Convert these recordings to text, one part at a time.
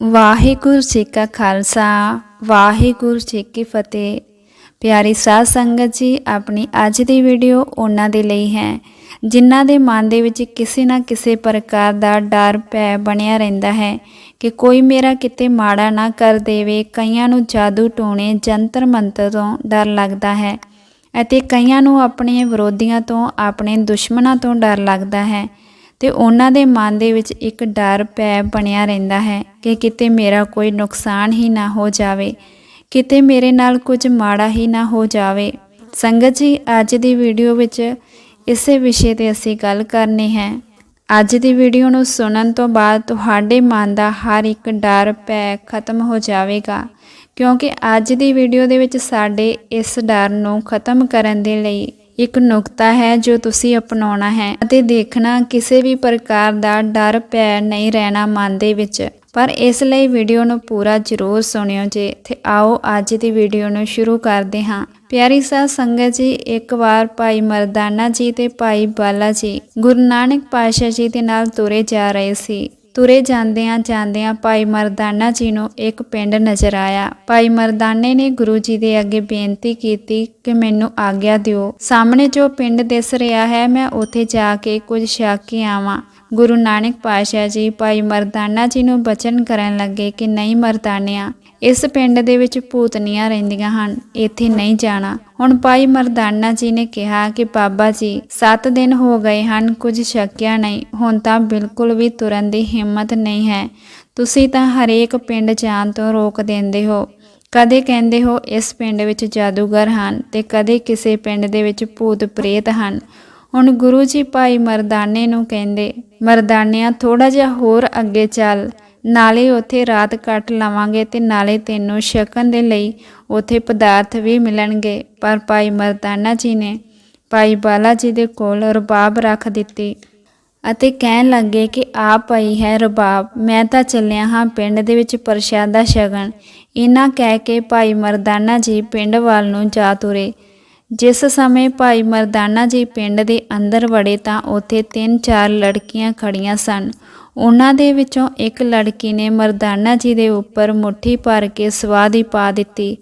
ਵਾਹਿਗੁਰੂ ਜੀ ਕਾ ਖਾਲਸਾ, ਵਾਹਿਗੁਰੂ ਜੀ ਕੀ ਫਤਿਹ। ਪਿਆਰੀ ਸਾਧ ਸੰਗਤ ਜੀ, ਆਪਣੀ ਅੱਜ ਦੀ ਵੀਡੀਓ ਉਹਨਾਂ ਦੇ ਲਈ ਹੈ, ਜਿਨ੍ਹਾਂ ਦੇ ਮਨ ਦੇ ਵਿੱਚ ਕਿਸੇ ਨਾ ਕਿਸੇ ਪ੍ਰਕਾਰ ਦਾ ਡਰ ਭੈ ਬਣਿਆ ਰਹਿੰਦਾ ਹੈ ਕਿ ਕੋਈ ਮੇਰਾ ਕਿਤੇ ਮਾੜਾ ਨਾ ਕਰ ਦੇਵੇ, ਕਈਆਂ ਨੂੰ ਜਾਦੂ ਟੋਣੇ, ਜੰਤਰ ਮੰਤਰ ਤੋਂ ਡਰ ਲੱਗਦਾ ਹੈ ਅਤੇ ਕਈਆਂ ਨੂੰ ਆਪਣੇ ਵਿਰੋਧੀਆਂ ਤੋਂ, ਆਪਣੇ ਦੁਸ਼ਮਣਾਂ ਤੋਂ ਡਰ ਲੱਗਦਾ ਹੈ। ਤੇ ਉਹਨਾਂ ਦੇ ਮਨ ਦੇ ਵਿੱਚ ਇੱਕ ਡਰ ਪੈ ਬਣਿਆ ਰਹਿੰਦਾ ਹੈ ਕਿ ਕਿਤੇ ਮੇਰਾ ਕੋਈ ਨੁਕਸਾਨ ਹੀ ਨਾ ਹੋ ਜਾਵੇ, ਕਿਤੇ ਮੇਰੇ ਨਾਲ ਕੁਝ ਮਾੜਾ ਹੀ ਨਾ ਹੋ ਜਾਵੇ। ਸੰਗਤ ਜੀ, ਅੱਜ ਦੀ ਵੀਡੀਓ ਵਿੱਚ ਇਸੇ ਵਿਸ਼ੇ ਤੇ ਅਸੀਂ ਗੱਲ ਕਰਨੀ ਹੈ। ਅੱਜ ਦੀ ਵੀਡੀਓ ਨੂੰ ਸੁਣਨ ਤੋਂ ਬਾਅਦ ਤੁਹਾਡੇ ਮਨ ਦਾ ਹਰ ਇੱਕ ਡਰ ਭੈ ਖਤਮ ਹੋ ਜਾਵੇਗਾ, ਕਿਉਂਕਿ ਅੱਜ ਦੀ ਵੀਡੀਓ ਦੇ ਵਿੱਚ ਸਾਡੇ ਇਸ ਡਰ ਨੂੰ ਖਤਮ ਕਰਨ ਦੇ ਲਈ ਇੱਕ ਨੁਕਤਾ ਹੈ ਜੋ ਤੁਸੀਂ ਅਪਣਾਉਣਾ ਹੈ ਅਤੇ ਦੇਖਣਾ ਕਿਸੇ ਵੀ ਪ੍ਰਕਾਰ ਦਾ ਡਰ ਪੈ ਨਹੀਂ ਰਹਿਣਾ ਮਨ ਦੇ ਵਿੱਚ। ਪਰ ਇਸ ਲਈ ਵੀਡੀਓ ਨੂੰ ਪੂਰਾ ਜ਼ਰੂਰ ਸੁਣਿਓ ਜੇ। ਤੇ ਆਓ ਅੱਜ ਦੀ ਵੀਡੀਓ ਨੂੰ ਸ਼ੁਰੂ ਕਰਦੇ ਹਾਂ। ਪਿਆਰੀ ਸਾਧ ਸੰਗਤ ਜੀ, ਇੱਕ ਵਾਰ ਭਾਈ ਮਰਦਾਨਾ ਜੀ ਤੇ ਭਾਈ ਬਾਲਾ ਜੀ ਗੁਰੂ ਨਾਨਕ ਪਾਤਸ਼ਾਹ ਜੀ ਦੇ ਨਾਲ ਤੁਰੇ ਜਾ ਰਹੇ ਸੀ। ਤੁਰੇ ਜਾਂਦਿਆਂ ਜਾਂਦਿਆਂ ਭਾਈ ਮਰਦਾਨਾ ਜੀ ਨੂੰ ਇੱਕ ਪਿੰਡ ਨਜ਼ਰ ਆਇਆ। ਭਾਈ ਮਰਦਾਨੇ ਨੇ ਗੁਰੂ ਜੀ ਦੇ ਅੱਗੇ ਬੇਨਤੀ ਕੀਤੀ ਕਿ ਮੈਨੂੰ ਆਗਿਆ ਦਿਓ। ਸਾਹਮਣੇ ਜੋ ਪਿੰਡ ਦਿਸ ਰਿਹਾ ਹੈ, ਮੈਂ ਉੱਥੇ ਜਾ ਕੇ ਕੁਝ ਛਕ ਕੇ ਆਵਾਂ। ਗੁਰੂ ਨਾਨਕ ਪਾਤਸ਼ਾਹ ਜੀ ਭਾਈ ਮਰਦਾਨਾ ਜੀ ਨੂੰ ਬਚਨ ਕਰਨ ਲੱਗੇ ਕਿ ਨਹੀਂ ਮਰਦਾਨਿਆ ਇਸ ਪਿੰਡ ਦੇ ਵਿੱਚ ਭੂਤਨੀਆਂ ਰਹਿੰਦੀਆਂ ਹਨ। ਇੱਥੇ ਨਹੀਂ ਜਾਣਾ। ਹੁਣ ਭਾਈ ਮਰਦਾਨਾ ਜੀ ਨੇ ਕਿਹਾ ਕਿ ਬਾਬਾ ਜੀ 7 ਦਿਨ ਹੋ ਗਏ ਹਨ, ਕੁਝ ਸ਼ੱਕਿਆ ਨਹੀਂ। ਹੁਣ ਤਾਂ ਬਿਲਕੁਲ ਵੀ ਤੁਰਨ ਦੀ ਹਿੰਮਤ ਨਹੀਂ ਹੈ। ਤੁਸੀਂ ਤਾਂ ਹਰੇਕ ਪਿੰਡ ਜਾਣ ਤੋਂ ਰੋਕ ਦਿੰਦੇ ਹੋ। ਕਦੇ ਕਹਿੰਦੇ ਹੋ, ਇਸ ਪਿੰਡ ਵਿੱਚ ਜਾਦੂਗਰ ਹਨ ਤੇ ਕਦੇ ਕਿਸੇ ਪਿੰਡ ਦੇ ਵਿੱਚ ਭੂਤ ਪ੍ਰੇਤ ਹਨ। ਹੁਣ ਗੁਰੂ ਜੀ ਭਾਈ ਮਰਦਾਨੇ ਨੂੰ ਕਹਿੰਦੇ, ਮਰਦਾਨਿਆਂ ਥੋੜਾ ਜਿਹਾ ਹੋਰ ਅੱਗੇ ਚੱਲ। ਨਾਲੇ ਉੱਥੇ ਰਾਤ ਕੱਟ ਲਵਾਂਗੇ ਤੇ ਨਾਲੇ ਤੈਨੂੰ ਛਕਣ ਦੇ ਲਈ ਉੱਥੇ ਪਦਾਰਥ ਵੀ ਮਿਲਣਗੇ। ਪਰ ਭਾਈ ਮਰਦਾਨਾ ਜੀ ਨੇ ਭਾਈ ਬਾਲਾ ਜੀ ਦੇ ਕੋਲ ਰਬਾਬ ਰੱਖ ਦਿੱਤੀ ਅਤੇ ਕਹਿਣ ਲੱਗੇ ਕਿ ਆ ਪਈ ਹੈ ਰਬਾਬ, ਮੈਂ ਤਾਂ ਚੱਲਿਆ ਹਾਂ ਪਿੰਡ ਦੇ ਵਿੱਚ ਪ੍ਰਸ਼ਾਦਾ ਸ਼ਗਨ ਇਹਨਾਂ ਕਹਿ ਕੇ ਭਾਈ ਮਰਦਾਨਾ ਜੀ ਪਿੰਡ ਵੱਲ ਨੂੰ ਜਾ ਤੁਰੇ। ਜਿਸ ਸਮੇਂ ਭਾਈ ਮਰਦਾਨਾ ਜੀ ਪਿੰਡ ਦੇ ਅੰਦਰ ਵੜੇ ਤਾਂ ਉੱਥੇ ਤਿੰਨ ਚਾਰ ਲੜਕੀਆਂ ਖੜੀਆਂ ਸਨ। ਉਹਨਾਂ ਦੇ ਵਿੱਚੋਂ ਇੱਕ ਲੜਕੀ ਨੇ ਮਰਦਾਨਾ ਜੀ ਦੇ ਉੱਪਰ ਮੁੱਠੀ ਭਰ ਕੇ ਸਵਾਦੀ ਪਾ ਦਿੱਤੀ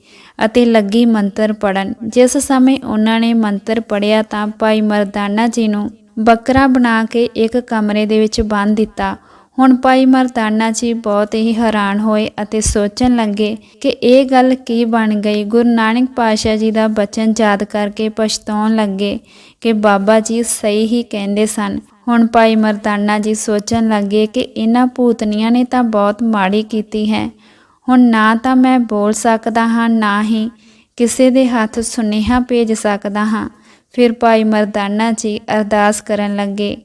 ਅਤੇ ਲੱਗੀ ਮੰਤਰ ਪੜਨ ਜਿਸ ਸਮੇਂ ਉਹਨਾਂ ਨੇ ਮੰਤਰ ਪੜਿਆ ਤਾਂ ਭਾਈ ਮਰਦਾਨਾ ਜੀ ਨੂੰ ਬੱਕਰਾ ਬਣਾ ਕੇ ਇੱਕ ਕਮਰੇ ਦੇ ਵਿੱਚ ਬੰਨ੍ਹ ਦਿੱਤਾ। ਹੁਣ ਭਾਈ ਮਰਦਾਨਾ ਜੀ ਬਹੁਤ ਹੀ ਹੈਰਾਨ ਹੋਏ ਅਤੇ ਸੋਚਣ ਲੱਗੇ ਕਿ ਇਹ ਗੱਲ ਕੀ ਬਣ ਗਈ। ਗੁਰੂ ਨਾਨਕ ਪਾਤਸ਼ਾਹ ਜੀ ਦਾ ਬਚਨ ਯਾਦ ਕਰਕੇ ਪਛਤਾਉਣ ਲੱਗੇ ਕਿ ਬਾਬਾ ਜੀ ਸਹੀ ਹੀ ਕਹਿੰਦੇ ਸਨ। ਹੁਣ ਭਾਈ ਮਰਦਾਨਾ ਜੀ ਸੋਚਣ ਲੱਗੇ ਕਿ ਇਹਨਾਂ ਭੂਤਨੀਆਂ ਨੇ ਤਾਂ ਬਹੁਤ ਮਾੜੀ ਕੀਤੀ ਹੈ। ਹੁਣ ਨਾ ਤਾਂ ਮੈਂ ਬੋਲ ਸਕਦਾ ਹਾਂ, ਨਾ ਹੀ ਕਿਸੇ ਦੇ ਹੱਥ ਸੁਨੇਹਾ ਭੇਜ ਸਕਦਾ ਹਾਂ। ਫਿਰ ਭਾਈ ਮਰਦਾਨਾ ਜੀ ਅਰਦਾਸ ਕਰਨ ਲੱਗੇ,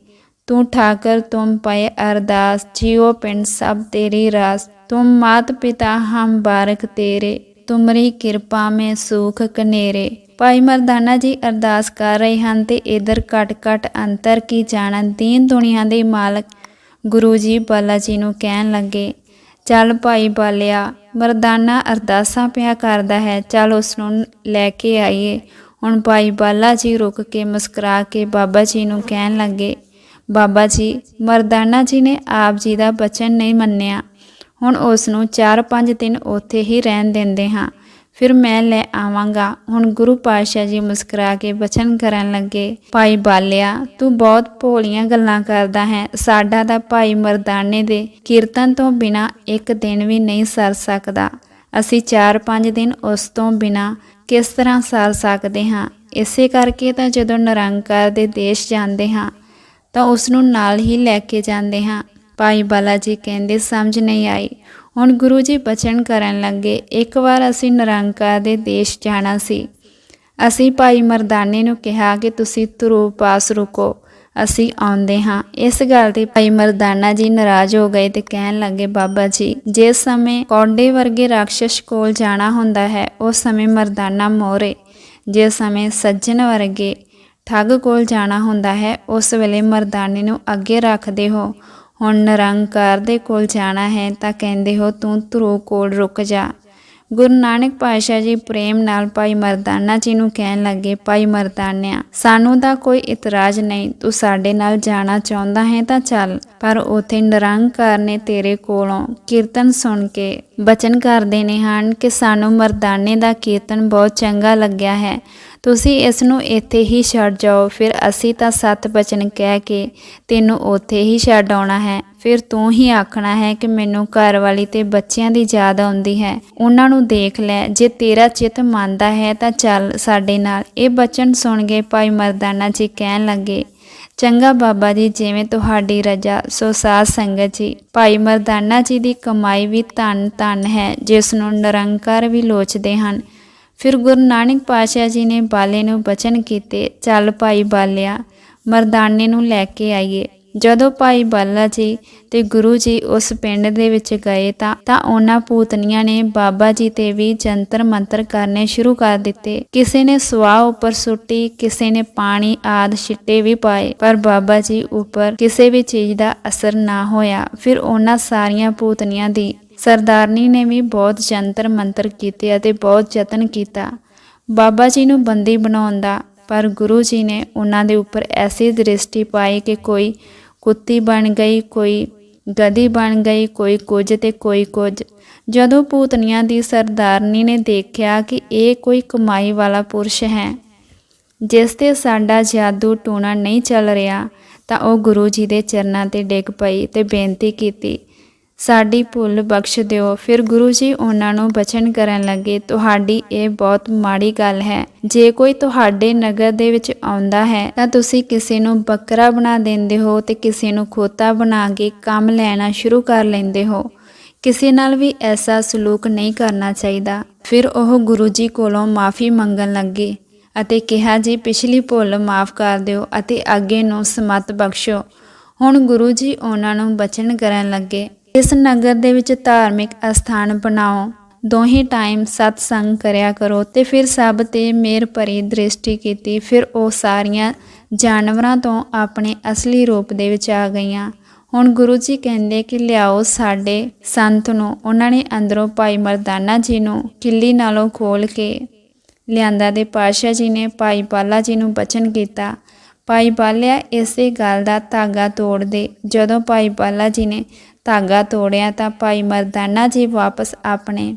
ਤੂੰ ਠਾਕਰ, ਤੁਮ ਪਏ ਅਰਦਾਸ ਜਿਉ ਪਿੰਡ ਸਭ ਤੇਰੀ ਰਾਸ। ਤੁਮ ਮਾਤ ਪਿਤਾ ਹਮ ਬਾਰਕ ਤੇਰੇ, ਤੁਮਰੀ ਕਿਰਪਾ ਮੈਂ ਸੂਖ ਕਨੇਰੇ। ਭਾਈ ਮਰਦਾਨਾ ਜੀ ਅਰਦਾਸ ਕਰ ਰਹੇ ਹਨ ਤੇ ਇਧਰ ਕਟ ਕਟ ਅੰਤਰ ਕੀ ਜਾਣਨ ਦੀਨ ਦੁਨੀਆ ਦੇ ਮਾਲਕ ਗੁਰੂ ਜੀ ਬਾਲਾ ਜੀ ਨੂੰ ਕਹਿਣ ਲੱਗੇ, ਚੱਲ ਭਾਈ ਬਾਲਿਆ, ਮਰਦਾਨਾ ਅਰਦਾਸਾਂ ਪਿਆ ਕਰਦਾ ਹੈ, ਚੱਲ ਉਸ ਨੂੰ ਲੈ ਕੇ ਆਈਏ। ਹੁਣ ਭਾਈ ਬਾਲਾ ਜੀ ਰੁਕ ਕੇ ਮੁਸਕਰਾ ਕੇ ਬਾਬਾ ਜੀ ਨੂੰ ਕਹਿਣ ਲੱਗੇ, ਬਾਬਾ ਜੀ, ਮਰਦਾਨਾ ਜੀ ਨੇ ਆਪ ਜੀ ਦਾ ਬਚਨ ਨਹੀਂ ਮੰਨਿਆ। ਹੁਣ ਉਸ ਨੂੰ 4-5 ਦਿਨ ਉੱਥੇ ਹੀ ਰਹਿਣ ਦਿੰਦੇ ਹਾਂ। ਫਿਰ ਮੈਂ ਲੈ ਆਵਾਂਗਾ। ਹੁਣ ਗੁਰੂ ਪਾਤਸ਼ਾਹ ਜੀ ਮੁਸਕਰਾ ਕੇ ਬਚਨ ਕਰਨ ਲੱਗੇ, ਭਾਈ ਬਾਲਿਆ, ਤੂੰ ਬਹੁਤ ਭੋਲੀਆਂ ਗੱਲਾਂ ਕਰਦਾ ਹੈ। ਸਾਡਾ ਤਾਂ ਭਾਈ ਮਰਦਾਨੇ ਦੇ ਕੀਰਤਨ ਤੋਂ ਬਿਨਾ ਇੱਕ ਦਿਨ ਵੀ ਨਹੀਂ ਸਰ ਸਕਦਾ। ਅਸੀਂ 4-5 ਦਿਨ ਉਸ ਤੋਂ ਬਿਨਾ ਕਿਸ ਤਰ੍ਹਾਂ ਸਰ ਸਕਦੇ ਹਾਂ? ਇਸੇ ਕਰਕੇ ਤਾਂ ਜਦੋਂ ਨਿਰੰਕਾਰ ਦੇ ਦੇਸ਼ ਜਾਂਦੇ ਹਾਂ, ਤਾਂ ਉਸ ਨੂੰ ਨਾਲ ਹੀ ਲੈ ਕੇ ਜਾਂਦੇ ਹਾਂ। ਭਾਈ ਬਾਲਾ ਜੀ ਕਹਿੰਦੇ, ਸਮਝ ਨਹੀਂ ਆਈ। ਹੁਣ ਗੁਰੂ ਜੀ ਬਚਨ ਕਰਨ ਲੱਗੇ। ਇੱਕ ਵਾਰ ਅਸੀਂ ਨਿਰੰਕਾਰ ਦੇ ਦੇਸ਼ ਜਾਣਾ ਸੀ। ਅਸੀਂ ਭਾਈ ਮਰਦਾਨੇ ਨੂੰ ਕਿਹਾ ਕਿ ਤੁਸੀਂ ਧਰੂਪ ਪਾਸ ਰੁਕੋ। ਅਸੀਂ ਆਉਂਦੇ ਹਾਂ। ਇਸ ਗੱਲ ਤੇ ਭਾਈ ਮਰਦਾਨਾ ਜੀ ਨਾਰਾਜ਼ ਹੋ ਗਏ ਤੇ ਕਹਿਣ ਲੱਗੇ, ਬਾਬਾ ਜੀ, ਜਿਸ ਸਮੇਂ ਕੌਡੇ ਵਰਗੇ ਰਾਖਸ਼ ਕੋਲ ਜਾਣਾ ਹੁੰਦਾ ਹੈ, ਉਸ ਸਮੇਂ ਮਰਦਾਨਾ ਮੋਰੇ। ਜਿਸ ਸਮੇਂ ਸੱਜਣ ਵਰਗੇ ਠੱਗ ਕੋਲ ਜਾਣਾ ਹੁੰਦਾ ਹੈ, ਉਸ ਵੇਲੇ ਮਰਦਾਨੇ ਨੂੰ ਅੱਗੇ ਰੱਖਦੇ ਹੋ। ਹੁਣ ਨਿਰੰਕਾਰ ਦੇ ਕੋਲ ਜਾਣਾ ਹੈ ਤਾਂ ਕਹਿੰਦੇ ਹੋ ਤੂੰ ਧਰੂ ਕੋਲ ਰੁਕ ਜਾ। ਗੁਰੂ ਨਾਨਕ ਪਾਤਸ਼ਾਹ ਜੀ ਪ੍ਰੇਮ ਨਾਲ ਭਾਈ ਮਰਦਾਨਾ ਜੀ ਨੂੰ ਕਹਿਣ ਲੱਗੇ, ਭਾਈ ਮਰਦਾਨਿਆ, ਸਾਨੂੰ ਤਾਂ ਕੋਈ ਇਤਰਾਜ਼ ਨਹੀਂ। ਤੂੰ ਸਾਡੇ ਨਾਲ ਜਾਣਾ ਚਾਹੁੰਦਾ ਹੈ ਤਾਂ ਚੱਲ, ਪਰ ਉਥੇ ਨਿਰੰਕਾਰ ਨੇ ਤੇਰੇ ਕੋਲੋਂ ਕੀਰਤਨ ਸੁਣ ਕੇ ਬਚਨ ਕਰਦੇ ਨੇ ਹਨ ਕਿ ਸਾਨੂੰ ਮਰਦਾਨੇ ਦਾ ਕੀਰਤਨ ਬਹੁਤ ਚੰਗਾ ਲੱਗਿਆ ਹੈ। ਤੁਸੀਂ ਇਸ ਨੂੰ ਇੱਥੇ ਹੀ ਛੱਡ ਜਾਓ, ਫਿਰ ਅਸੀਂ ਤਾਂ ਸੱਤ ਬਚਨ ਕਹਿ ਕੇ ਤੈਨੂੰ ਉੱਥੇ ਹੀ ਛੱਡ ਆਉਣਾ ਹੈ। ਫਿਰ ਤੂੰ ਹੀ ਆਖਣਾ ਹੈ ਕਿ ਮੈਨੂੰ ਘਰ ਵਾਲੀ ਤੇ ਬੱਚਿਆਂ ਦੀ ਯਾਦ ਆਉਂਦੀ ਹੈ। ਉਹਨਾਂ ਨੂੰ ਦੇਖ ਲੈ, ਜੇ ਤੇਰਾ ਚਿੱਤ ਮੰਨਦਾ ਹੈ ਤਾਂ ਚੱਲ ਸਾਡੇ ਨਾਲ। ਇਹ ਬਚਨ ਸੁਣ ਕੇ ਭਾਈ ਮਰਦਾਨਾ ਜੀ ਕਹਿਣ ਲੱਗੇ, ਚੰਗਾ ਬਾਬਾ ਜੀ, ਜਿਵੇਂ ਤੁਹਾਡੀ ਰਜਾ, ਸੋ ਸਾਧ ਸੰਗਤ ਜੀ। ਭਾਈ ਮਰਦਾਨਾ ਜੀ ਦੀ ਕਮਾਈ ਵੀ ਧਨ ਧਨ ਹੈ, ਜਿਸ ਨੂੰ ਨਿਰੰਕਾਰ ਵੀ ਲੋਚਦੇ ਹਨ। ਫਿਰ ਗੁਰੂ ਨਾਨਕ ਪਾਤਸ਼ਾਹ ਜੀ ਨੇ ਬਾਲੇ ਨੂੰ ਬਚਨ ਕੀਤੇ, ਚੱਲ ਭਾਈ ਬਾਲਿਆ, ਮਰਦਾਨੇ ਨੂੰ ਲੈ ਕੇ ਆਈਏ। ਜਦੋਂ ਭਾਈ ਬਾਲਾ ਜੀ ਤੇ ਗੁਰੂ ਜੀ ਉਸ ਪਿੰਡ ਦੇ ਵਿੱਚ ਗਏ ਤਾਂ ਤਾਂ ਉਹਨਾਂ ਪੂਤਨੀਆਂ ਨੇ ਬਾਬਾ ਜੀ ਤੇ ਵੀ ਜੰਤਰ ਮੰਤਰ ਕਰਨੇ ਸ਼ੁਰੂ ਕਰ ਦਿੱਤੇ। ਕਿਸੇ ਨੇ ਸਵਾਹ ਉੱਪਰ ਸੁੱਟੀ, ਕਿਸੇ ਨੇ ਪਾਣੀ ਆਦ ਛਿੱਟੇ ਵੀ ਪਾਏ, ਪਰ ਬਾਬਾ ਜੀ ਉੱਪਰ ਕਿਸੇ ਵੀ ਚੀਜ਼ ਦਾ ਅਸਰ ਨਾ ਹੋਇਆ। ਫਿਰ ਉਹਨਾਂ ਸਾਰੀਆਂ ਪੂਤਨੀਆਂ ਦੀ ਸਰਦਾਰਨੀ ਨੇ ਵੀ ਬਹੁਤ ਜੰਤਰ ਮੰਤਰ ਕੀਤੇ ਅਤੇ ਬਹੁਤ ਯਤਨ ਕੀਤਾ। ਬਾਬਾ ਜੀ ਨੂੰ ਬੰਦੀ ਬਣਾਉਣ ਦਾ, ਪਰ ਗੁਰੂ ਜੀ ਨੇ ਉਹਨਾਂ ਦੇ ਉੱਪਰ ਐਸੀ ਦ੍ਰਿਸ਼ਟੀ ਪਾਈ ਕਿ ਕੋਈ ਕੁੱਤੀ ਬਣ ਗਈ, ਕੋਈ ਗਧੀ ਬਣ ਗਈ, ਕੋਈ ਕੁਝ ਤੇ ਕੋਈ ਕੁਝ। ਜਦੋਂ ਭੂਤਨੀਆਂ ਦੀ ਸਰਦਾਰਨੀ ਨੇ ਦੇਖਿਆ ਕਿ ਇਹ ਕੋਈ ਕਮਾਈ ਵਾਲਾ ਪੁਰਸ਼ ਹੈ, ਜਿਸ ਤੇ ਸਾਡਾ ਜਾਦੂ ਟੂਣਾ ਨਹੀਂ ਚੱਲ ਰਿਹਾ, ਤਾਂ ਉਹ ਗੁਰੂ ਜੀ ਦੇ ਚਰਨਾਂ ਤੇ ਡਿੱਗ ਪਈ ਤੇ ਬੇਨਤੀ ਕੀਤੀ ਸਾਡੀ ਭੁੱਲ ਬਖਸ਼ ਦਿਓ। ਫਿਰ ਗੁਰੂ ਜੀ ਉਹਨਾਂ ਨੂੰ ਬਚਨ ਕਰਨ ਲੱਗੇ, ਤੁਹਾਡੀ ਇਹ ਬਹੁਤ ਮਾੜੀ ਗੱਲ ਹੈ। ਜੇ ਕੋਈ ਤੁਹਾਡੇ ਨਗਰ ਦੇ ਵਿੱਚ ਆਉਂਦਾ ਹੈ, ਤਾਂ ਤੁਸੀਂ ਕਿਸੇ ਨੂੰ ਬੱਕਰਾ ਬਣਾ ਦਿੰਦੇ ਹੋ ਤੇ ਕਿਸੇ ਨੂੰ ਖੋਤਾ ਬਣਾ ਕੇ ਕੰਮ ਲੈਣਾ ਸ਼ੁਰੂ ਕਰ ਲੈਂਦੇ ਹੋ। ਕਿਸੇ ਨਾਲ ਵੀ ਐਸਾ ਸਲੂਕ ਨਹੀਂ ਕਰਨਾ ਚਾਹੀਦਾ। ਫਿਰ ਉਹ ਗੁਰੂ ਜੀ ਕੋਲੋਂ ਮਾਫੀ ਮੰਗਣ ਲੱਗੇ ਅਤੇ ਕਿਹਾ, ਜੀ, ਪਿਛਲੀ ਭੁੱਲ ਮਾਫ ਕਰ ਦਿਓ ਅਤੇ ਅੱਗੇ ਨੂੰ ਸਮਤ ਬਖਸ਼ੋ। ਹੁਣ ਗੁਰੂ ਜੀ ਉਹਨਾਂ ਨੂੰ ਬਚਨ ਕਰਨ ਲੱਗੇ। ਇਸ ਨਗਰ ਦੇ ਵਿੱਚ ਧਾਰਮਿਕ ਅਸਥਾਨ ਬਣਾਓ। ਦੋਹੇ ਟਾਈਮ ਸਤਸੰਗ ਕਰਿਆ ਕਰੋ ਤੇ ਫਿਰ ਸਭ ਤੇ ਮੇਰ ਭਰੀ ਦ੍ਰਿਸ਼ਟੀ ਕੀਤੀ। ਫਿਰ ਉਹ ਸਾਰੀਆਂ ਜਾਨਵਰਾਂ ਤੋਂ ਆਪਣੇ ਅਸਲੀ ਰੂਪ ਦੇ ਵਿੱਚ ਆ ਗਈਆਂ। ਹੁਣ ਗੁਰੂ ਜੀ ਕਹਿੰਦੇ ਕਿ ਲਿਆਓ ਸਾਡੇ ਸੰਤ ਨੂੰ, ਉਹਨਾਂ ਨੇ ਅੰਦਰੋਂ ਭਾਈ ਮਰਦਾਨਾ ਜੀ ਨੂੰ ਕਿੱਲੀ ਨਾਲੋਂ ਖੋਲ ਕੇ ਲਿਆਂਦਾ ਦੇ ਪਾਸ਼ਾ ਜੀ ਨੇ ਭਾਈ ਬਾਲਾ ਜੀ ਨੂੰ ਬਚਨ ਕੀਤਾ। ਭਾਈ ਬਾਲਿਆ ਇਸੇ ਗੱਲ ਦਾ ਧਾਗਾ ਤੋੜ ਦੇ ਜਦੋਂ ਭਾਈ ਬਾਲਾ ਜੀ ਨੇ ਧਾਗਾ ਤੋੜਿਆ ਤਾਂ ਭਾਈ ਮਰਦਾਨਾ ਜੀ ਵਾਪਸ ਆਪਣੇ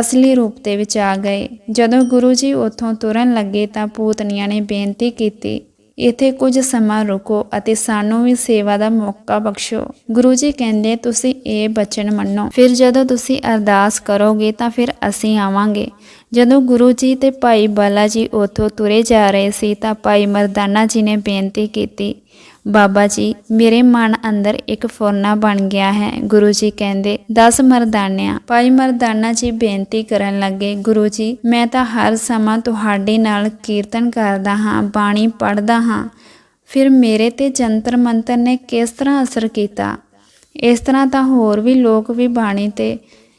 ਅਸਲੀ ਰੂਪ ਦੇ ਵਿੱਚ ਆ ਗਏ। ਜਦੋਂ ਗੁਰੂ ਜੀ ਉੱਥੋਂ ਤੁਰਨ ਲੱਗੇ ਤਾਂ ਪੂਤਨੀਆਂ ਨੇ ਬੇਨਤੀ ਕੀਤੀ, ਇੱਥੇ ਕੁਝ ਸਮਾਂ ਰੁਕੋ ਅਤੇ ਸਾਨੂੰ ਵੀ ਸੇਵਾ ਦਾ ਮੌਕਾ ਬਖਸ਼ੋ। ਗੁਰੂ ਜੀ ਕਹਿੰਦੇ, ਤੁਸੀਂ ਇਹ ਬਚਨ ਮੰਨੋ। ਫਿਰ ਜਦੋਂ ਤੁਸੀਂ ਅਰਦਾਸ ਕਰੋਗੇ ਤਾਂ ਫਿਰ ਅਸੀਂ ਆਵਾਂਗੇ। ਜਦੋਂ ਗੁਰੂ ਜੀ ਤੇ ਭਾਈ ਬਾਲਾ ਜੀ ਉੱਥੋਂ ਤੁਰੇ ਜਾ ਰਹੇ ਸੀ ਤਾਂ ਭਾਈ ਮਰਦਾਨਾ ਜੀ ਨੇ ਬੇਨਤੀ ਕੀਤੀ ਬਾਬਾ ਜੀ, ਮੇਰੇ ਮਨ ਅੰਦਰ ਇੱਕ ਫੁਰਨਾ ਬਣ ਗਿਆ ਹੈ। ਗੁਰੂ ਜੀ ਕਹਿੰਦੇ 10 ਮਰਦਾਨਿਆਂ, ਭਾਈ ਮਰਦਾਨਾ ਜੀ ਬੇਨਤੀ ਕਰਨ ਲੱਗੇ, ਗੁਰੂ ਜੀ, ਮੈਂ ਤਾਂ ਹਰ ਸਮਾਂ ਤੁਹਾਡੇ ਨਾਲ ਕੀਰਤਨ ਕਰਦਾ ਹਾਂ, ਬਾਣੀ ਪੜ੍ਹਦਾ ਹਾਂ। ਫਿਰ ਮੇਰੇ ਤੇ ਜੰਤਰ ਮੰਤਰ ਨੇ ਕਿਸ ਤਰ੍ਹਾਂ ਅਸਰ ਕੀਤਾ? ਇਸ ਤਰ੍ਹਾਂ ਤਾਂ ਹੋਰ ਵੀ ਲੋਕ ਵੀ ਬਾਣੀ ਤੇ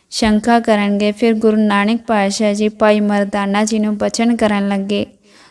ਸ਼ੰਕਾ ਕਰਨਗੇ। ਫਿਰ ਗੁਰੂ ਨਾਨਕ ਪਾਤਸ਼ਾਹ ਜੀ ਭਾਈ ਮਰਦਾਨਾ ਜੀ ਨੂੰ ਬਚਨ ਕਰਨ ਲੱਗੇ,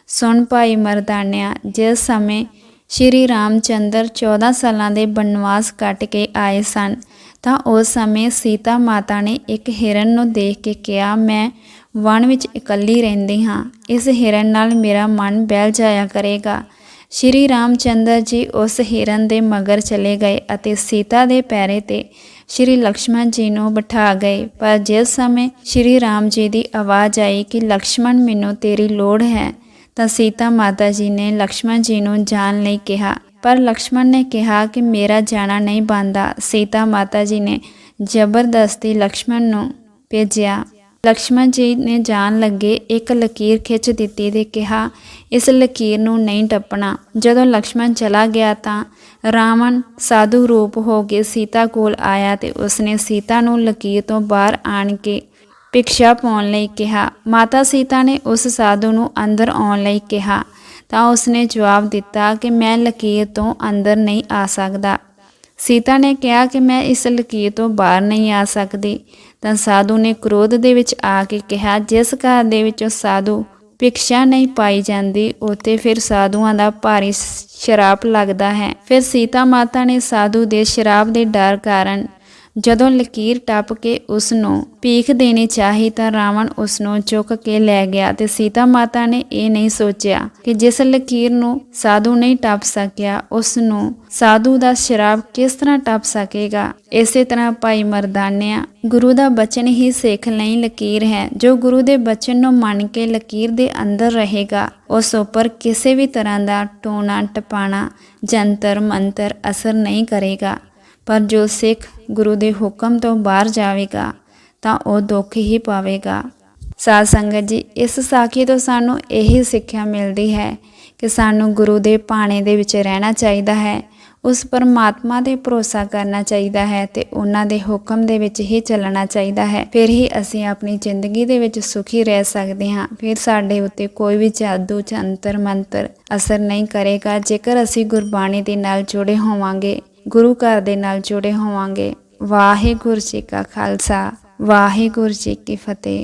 ਸੁਣ ਭਾਈ ਮਰਦਾਨਿਆ, ਜਿਸ ਸਮੇਂ ਸ਼੍ਰੀ ਰਾਮਚੰਦਰ 14 ਸਾਲਾਂ ਦੇ ਬਨਵਾਸ ਕੱਟ ਕੇ ਆਏ ਸਨ। ਤਾਂ ਉਸ ਸਮੇਂ ਸੀਤਾ ਮਾਤਾ ਨੇ ਇੱਕ ਹਿਰਨ ਨੂੰ ਦੇਖ ਕੇ ਕਿਹਾ, ਮੈਂ ਵਣ ਵਿੱਚ ਇਕੱਲੀ ਰਹਿੰਦੀ ਹਾਂ। ਇਸ ਹਿਰਨ ਨਾਲ ਮੇਰਾ ਮਨ ਬਹਿਲ ਜਾਇਆ ਕਰੇਗਾ। ਸ਼੍ਰੀ ਰਾਮਚੰਦਰ ਜੀ ਉਸ ਹਿਰਨ ਦੇ ਮਗਰ ਚਲੇ ਗਏ ਅਤੇ ਸੀਤਾ ਦੇ ਪੈਰੇ ਤੇ ਸ਼੍ਰੀ ਲਕਸ਼ਮਣ ਜੀ ਨੂੰ ਬਿਠਾ ਗਏ। ਪਰ ਜਿਸ ਸਮੇਂ ਸ਼੍ਰੀ ਰਾਮ ਜੀ ਦੀ ਆਵਾਜ਼ ਆਈ ਕਿ, ਲਕਸ਼ਮਣ, ਮੈਨੂੰ ਤੇਰੀ ਲੋੜ ਹੈ। ਤਾਂ ਸੀਤਾ ਮਾਤਾ ਜੀ ਨੇ ਲਕਸ਼ਮਣ ਜੀ ਨੂੰ ਜਾਣ ਲਈ ਕਿਹਾ। ਪਰ ਲਕਸ਼ਮਣ ਨੇ ਕਿਹਾ ਕਿ ਮੇਰਾ ਜਾਣਾ ਨਹੀਂ ਬੰਦਾ ਸੀਤਾ ਮਾਤਾ ਜੀ ਨੇ ਜ਼ਬਰਦਸਤੀ ਲਕਸ਼ਮਣ ਨੂੰ ਭੇਜਿਆ। ਲਕਸ਼ਮਣ ਜੀ ਨੇ ਜਾਣ ਲੱਗੇ, ਇੱਕ ਲਕੀਰ ਖਿੱਚ ਦਿੱਤੀ ਤੇ ਕਿਹਾ, ਇਸ ਲਕੀਰ ਨੂੰ ਨਹੀਂ ਟੱਪਣਾ। ਜਦੋਂ ਲਕਸ਼ਮਣ ਚਲਾ ਗਿਆ ਤਾਂ ਰਾਵਣ ਸਾਧੂ ਰੂਪ ਹੋ ਕੇ ਸੀਤਾ ਕੋਲ ਆਇਆ ਤੇ ਉਸਨੇ ਸੀਤਾ ਨੂੰ ਲਕੀਰ ਤੋਂ ਬਾਹਰ ਆਣ ਕੇ ਭਿਕਸ਼ਾ ਪਾਉਣ ਲਈ ਕਿਹਾ। ਮਾਤਾ ਸੀਤਾ ਨੇ ਉਸ ਸਾਧੂ ਨੂੰ ਅੰਦਰ ਆਉਣ ਲਈ ਕਿਹਾ। ਤਾਂ ਉਸਨੇ ਜਵਾਬ ਦਿੱਤਾ ਕਿ ਮੈਂ ਲਕੀਰ ਤੋਂ ਅੰਦਰ ਨਹੀਂ ਆ ਸਕਦਾ। ਸੀਤਾ ਨੇ ਕਿਹਾ ਕਿ ਮੈਂ ਇਸ ਲਕੀਰ ਤੋਂ ਬਾਹਰ ਨਹੀਂ ਆ ਸਕਦੀ। ਤਾਂ ਸਾਧੂ ਨੇ ਕ੍ਰੋਧ ਦੇ ਵਿੱਚ ਆ ਕੇ ਕਿਹਾ, ਜਿਸ ਘਰ ਦੇ ਵਿੱਚੋਂ ਸਾਧੂ ਭਿਕਸ਼ਾ ਨਹੀਂ ਪਾਈ ਜਾਂਦੀ, ਉੱਥੇ ਫਿਰ ਸਾਧੂਆਂ ਦਾ ਭਾਰੀ ਸ਼ਰਾਪ ਲੱਗਦਾ ਹੈ। ਫਿਰ ਸੀਤਾ ਮਾਤਾ ਨੇ ਸਾਧੂ ਦੇ ਸ਼ਰਾਪ ਦੇ ਡਰ ਕਾਰਨ ਜਦੋਂ ਲਕੀਰ ਟੱਪ ਕੇ ਉਸ ਨੂੰ ਭੀਖ ਦੇਣੀ ਚਾਹੀ ਤਾਂ ਰਾਵਣ ਉਸ ਨੂੰ ਚੁੱਕ ਕੇ ਲੈ ਗਿਆ ਤੇ ਸੀਤਾ ਮਾਤਾ ਨੇ ਇਹ ਨਹੀਂ ਸੋਚਿਆ ਕਿ ਜਿਸ ਲਕੀਰ ਨੂੰ ਸਾਧੂ ਨਹੀਂ ਟੱਪ ਸਕਿਆ ਉਸ ਨੂੰ ਸਾਧੂ ਦਾ ਸ਼ਰਾਬ ਕਿਸ ਤਰ੍ਹਾਂ ਟੱਪ ਸਕੇਗਾ? ਇਸੇ ਤਰ੍ਹਾਂ ਭਾਈ ਮਰਦਾਨਿਆ, ਗੁਰੂ ਦਾ ਬਚਨ ਹੀ ਸਿੱਖ ਲਈ ਲਕੀਰ ਹੈ, ਜੋ ਗੁਰੂ ਦੇ ਬਚਨ ਨੂੰ ਮੰਨ ਕੇ ਲਕੀਰ ਦੇ ਅੰਦਰ ਰਹੇਗਾ। ਉਸ ਉੱਪਰ ਕਿਸੇ ਵੀ ਤਰ੍ਹਾਂ ਦਾ ਟੋਣਾ ਟਪਾਣਾ ਜੰਤਰ ਮੰਤਰ ਅਸਰ ਨਹੀਂ ਕਰੇਗਾ। ਪਰ ਜੋ ਸਿੱਖ ਗੁਰੂ ਦੇ ਹੁਕਮ ਤੋਂ ਬਾਹਰ ਜਾਵੇਗਾ, ਤਾਂ ਉਹ ਦੁੱਖ ਹੀ ਪਾਵੇਗਾ। ਸਾਧ ਸੰਗਤ ਜੀ, ਇਸ ਸਾਖੀ ਤੋਂ ਸਾਨੂੰ ਇਹੀ ਸਿੱਖਿਆ ਮਿਲਦੀ ਹੈ ਕਿ ਸਾਨੂੰ ਗੁਰੂ ਦੇ ਪਾਣੇ ਦੇ ਵਿੱਚ ਰਹਿਣਾ ਚਾਹੀਦਾ ਹੈ, ਉਸ ਪਰਮਾਤਮਾ ਤੇ ਭਰੋਸਾ ਕਰਨਾ ਚਾਹੀਦਾ ਹੈ ਤੇ ਉਹਨਾਂ ਦੇ ਹੁਕਮ ਦੇ ਵਿੱਚ ਹੀ ਚੱਲਣਾ ਚਾਹੀਦਾ ਹੈ। ਫਿਰ ਹੀ ਅਸੀਂ ਆਪਣੀ ਜ਼ਿੰਦਗੀ ਦੇ ਵਿੱਚ ਸੁਖੀ ਰਹਿ ਸਕਦੇ ਹਾਂ। ਫਿਰ ਸਾਡੇ ਉੱਤੇ ਕੋਈ ਵੀ ਜਾਦੂ ਜੰਤਰ ਮੰਤਰ ਅਸਰ ਨਹੀਂ ਕਰੇਗਾ। ਜੇਕਰ ਅਸੀਂ ਗੁਰਬਾਣੀ ਦੇ ਨਾਲ ਜੁੜੇ ਹੋਵਾਂਗੇ ਗੁਰੂ ਘਰ ਦੇ ਨਾਲ ਜੁੜੇ ਹੋਵਾਂਗੇ। ਵਾਹਿਗੁਰੂ ਜੀ ਕਾ ਖਾਲਸਾ ਵਾਹਿਗੁਰੂ ਜੀ ਕੀ ਫਤਿਹ।